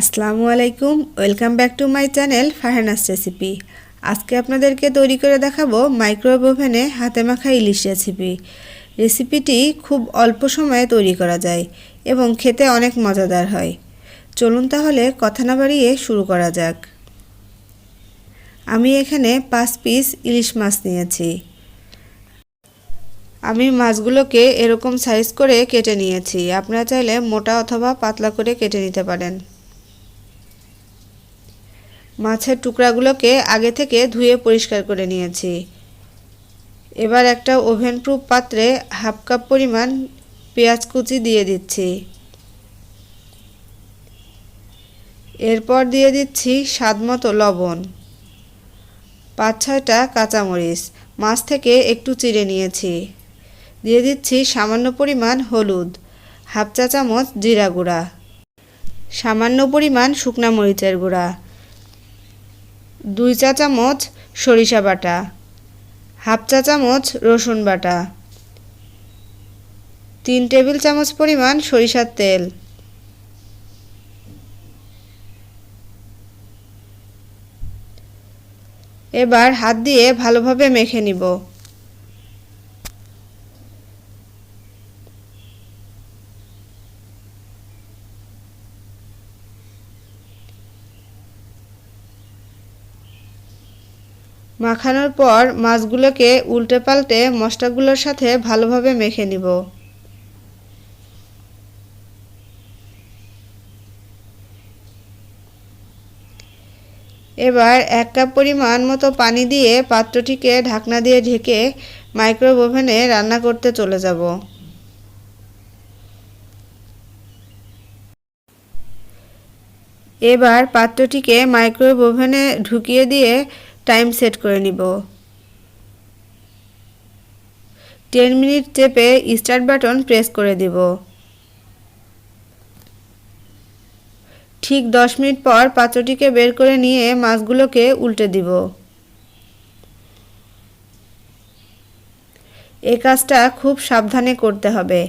আসসালামু আলাইকুম, welcome back to my channel Farhana's recipe. আজকে আপনাদেরকে তৈরি করে দেখাবো মাইক্রোওয়েভ ওভেনে হাতে মাখা ইলিশ রেসিপি। রেসিপিটি খুব অল্প সময়ে তৈরি করা যায় এবং খেতে অনেক মজাদার হয়। চলুন তাহলে কথা না বাড়িয়ে শুরু করা যাক। আমি এখানে পাঁচ পিস ইলিশ মাছ নিয়েছি। আমি মাছগুলোকে এরকম সাইজ করে কেটে নিয়েছি। আপনারা চাইলে মোটা অথবা পাতলা করে কেটে নিতে পারেন। মাছের টুকরাগুলোকে আগে থেকে ধুয়ে পরিষ্কার করে নিয়েছি। এবার একটা ওভেন প্রুফ পাত্রে হাফ কাপ পরিমাণ পেঁয়াজ কুচি দিয়ে দিচ্ছি। এরপর দিয়ে দিচ্ছি স্বাদ মতো লবণ। পাঁচ ছয়টা কাঁচামরিচ, মাছ থেকে একটু চিড়ে নিয়েছি। দিয়ে দিচ্ছি সামান্য পরিমাণ হলুদ, হাফ চা চামচ জিরা গুঁড়া, সামান্য পরিমাণ শুকনা মরিচের গুঁড়া দুই চা চামচ সরিষা বাটা, হাফ চা চামচ রসুন বাটা, তিন টেবিল চামচ পরিমাণ সরিষার তেল, এবার হাত দিয়ে ভালোভাবে মেখে নিব। মাখানোর পর মাছগুলোকে উল্টে পাল্টে মশলাগুলোর সাথে ভালোভাবে মেখে নিব। এবার এক কাপ পরিমাণ মতো পানি দিয়ে পাত্রটিকে ঢাকনা দিয়ে ঢেকে মাইক্রোওয়েভ ওভেনে রান্না করতে চলে যাব। এবার পাত্রটিকে মাইক্রোওয়েভ ওভেনে ঢুকিয়ে দিয়ে টাইম সেট করে নিব। টেন মিনিট চেপে স্টার্ট বাটন প্রেস করে দিব। ঠিক দশ মিনিট পর পাত্রটিকে বের করে নিয়ে মাছগুলোকে উল্টে দিব। এ কাজটা খুব সাবধানে করতে হবে,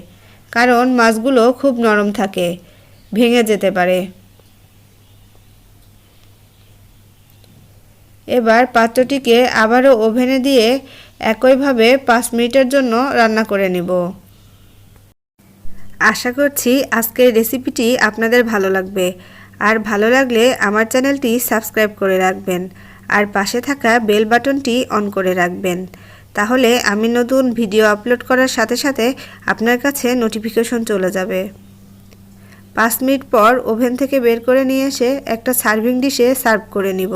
কারণ মাছগুলো খুব নরম থাকে, ভেঙে যেতে পারে। এবার পাত্রটিকে আবারও ওভেনে দিয়ে একইভাবে পাঁচ মিনিটের জন্য রান্না করে নেব। আশা করছি আজকের রেসিপিটি আপনাদের ভালো লাগবে। আর ভালো লাগলে আমার চ্যানেলটি সাবস্ক্রাইব করে রাখবেন। আর পাশে থাকা বেল বাটনটি অন করে রাখবেন। তাহলে আমি নতুন ভিডিও আপলোড করার সাথে সাথে আপনার কাছে নোটিফিকেশন চলে যাবে। পাঁচ মিনিট পর ওভেন থেকে বের করে নিয়ে এসে একটা সার্ভিং ডিশে সার্ভ করে নিব।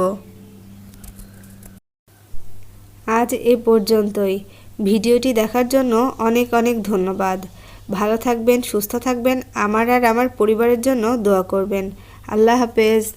আজ এ পর্যন্তই। ভিডিওটি দেখার জন্য অনেক অনেক ধন্যবাদ। ভালো থাকবেন, সুস্থ থাকবেন, আমার আর আমার পরিবারের জন্য দোয়া করবেন। আল্লাহ হাফেজ।